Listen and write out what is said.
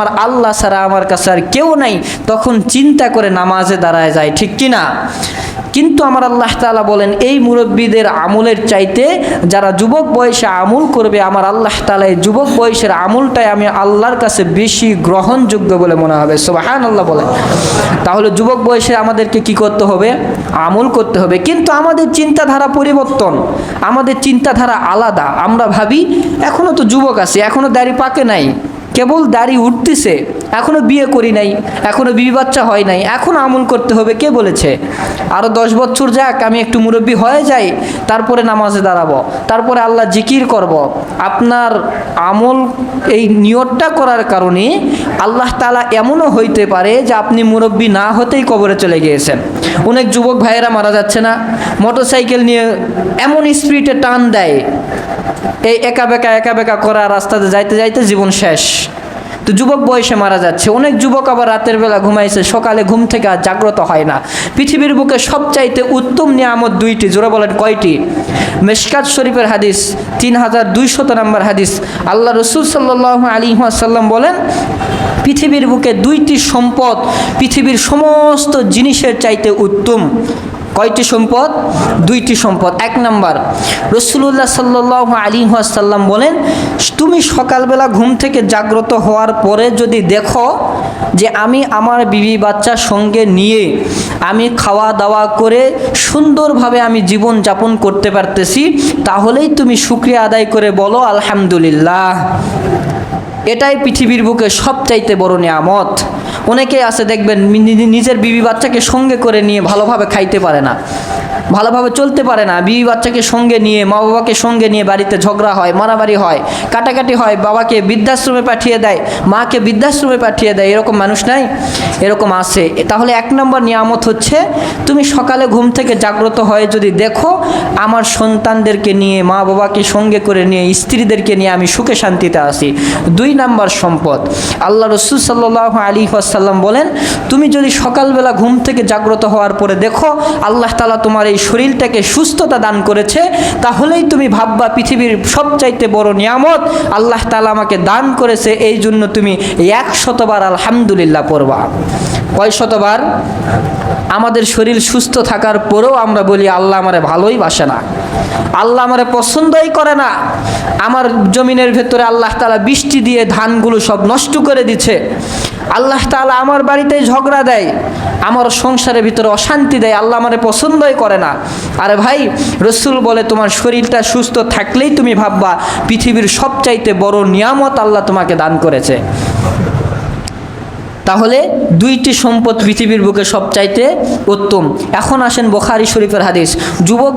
আমার আল্লাহ ছাড়া আমার কাছে আর কেউ নাই, তখন চিন্তা করে নামাজে দাঁড়ায় যায়, ঠিক কি না? কিন্তু আমার আল্লাহ তাআলা বলেন, এই মুরব্বীদের আমলের চাইতে যারা যুবক বয়সে আমল করবে, আমার আল্লাহ তাআলা এই যুবক বয়সের আমলটাই আমি আল্লাহর কাছে বেশি গ্রহণযোগ্য বলে মনে হবে। সোবাহান আল্লাহ বলেন। তাহলে যুবক বয়সে আমাদেরকে কি করতে হবে? আমল করতে হবে। কিন্তু আমাদের চিন্তাধারা পরিবর্তন, আমাদের চিন্তাধারা আলাদা। আমরা ভাবি এখনও তো যুবক আছে এখনও দাড়ি পাকে নাই। কেবল দাড়ি উঠতেছে। এখনও বিয়ে করি নাই, এখনও বিবি বাচ্চা হয় নাই, এখন আমল করতে হবে, কে বলেছে? আরও দশ বছর যাক, আমি একটু মুরব্বী হয়ে যাই, তারপরে নামাজে দাঁড়াবো, তারপরে আল্লাহ জিকির করব। আপনার আমল এই নিয়তটা করার কারণে আল্লাহ তালা এমনও হইতে পারে যে আপনি মুরব্বী না হতেই কবরে চলে গিয়েছেন। অনেক যুবক ভাইয়েরা মারা যাচ্ছে না, মোটরসাইকেল নিয়ে এমন স্পিডে টান দেয়, এই একা বেকা একা বেকা করা রাস্তাতে যাইতে যাইতে জীবন শেষ। তো যুবক বয়সে মারা যাচ্ছে। অনেক যুবক আবার রাতের বেলা ঘুমাইছে, সকালে ঘুম থেকে আর জাগ্রত হয় না। পৃথিবীর বুকে সবচাইতে উত্তম নিয়ামত দুইটি, জোরে বলেন কয়টি? মেশকাত শরীফের হাদিস, তিন হাজার দুইশত নম্বর হাদিস। আল্লাহ রসুল সাল্লাহ আলী সাল্লাম বলেন, পৃথিবীর বুকে দুইটি সম্পদ, পৃথিবীর সমস্ত জিনিসের চাইতে উত্তম। কয়টি সম্পদ? দুইটি সম্পদ। এক নাম্বার রসুল্লাহ সাল্লাহ আলী সাল্লাম বলেন, তুমি সকালবেলা ঘুম থেকে জাগ্রত হওয়ার পরে যদি দেখো যে আমি আমার বিবি বাচ্চার সঙ্গে নিয়ে আমি খাওয়া দাওয়া করে সুন্দরভাবে আমি জীবন যাপন করতে পারতেছি, তাহলেই তুমি শুক্রিয়া আদায় করে বলো, আলহামদুলিল্লাহ। এটাই পৃথিবীর বুকে সবচাইতে বড় নিয়ামত। অনেকে আছে দেখবেন নিজের বিবি বাচ্চাকে সঙ্গে করে নিয়ে ভালোভাবে খাইতে পারে না। ভালোভাবে চলতে পারে না। বিবি বাচ্চাকে সঙ্গে নিয়ে মা বাবাকে সঙ্গে নিয়ে বাড়িতে ঝগড়া হয়, মারামারি হয়, কাটাকাটি হয়, বাবাকে বৃদ্ধাশ্রমে পাঠিয়ে দেয়, মাকে বৃদ্ধাশ্রমে পাঠিয়ে দেয়, এরকম মানুষ নাই, এরকম আছে। তাহলে এক নম্বর নিয়ামত হচ্ছে, তুমি সকালে ঘুম থেকে জাগ্রত হয়ে যদি দেখো, আমার সন্তানদেরকে নিয়ে মা বাবাকে সঙ্গে করে নিয়ে, স্ত্রীদেরকে নিয়ে আমি সুখে শান্তিতে আসি দুই নাম্বার সম্পদ। আল্লাহ রসুল সাল্লাহ আলী আসাল্লাম বলেন, তুমি যদি সকালবেলা ঘুম থেকে জাগ্রত হওয়ার পরে দেখো, আল্লাহ তালা তোমার এই শরীরটাকে সুস্থতা দান করেছে, তাহলেই তুমি ভাববা পৃথিবীর সবচাইতে বড় নিয়ামত। আল্লাহ তালা আমাকে দান করেছে, এই জন্য তুমি এক শতবার আলহামদুলিল্লাহ পড়বা। কয় শতবার? আমাদের শরীর সুস্থ থাকার পরেও আমরা বলি, আল্লাহ আমারে ভালোই বাসে না। আল্লাহ আমারে পছন্দই করে না। আমার জমিনের ভেতরে আল্লাহ তালা বৃষ্টি দিয়ে ধানগুলো সব নষ্ট করে দিচ্ছে। আল্লাহ তালা আমার বাড়িতে ঝগড়া দেয়, আমার সংসারের ভিতরে অশান্তি দেয়, আল্লাহ আমারে পছন্দই করে না। আরে ভাই, রসুল বলে, তোমার শরীরটা সুস্থ থাকলেই তুমি ভাববা, পৃথিবীর সবচাইতে বড় নিয়ামত আল্লাহ তোমাকে দান করেছে। তাহলে দুইটি সম্পদ পৃথিবীর বুকে সবচাইতে উত্তম। এখন আসেন বোখারি শরীফের হাদিস। যুবক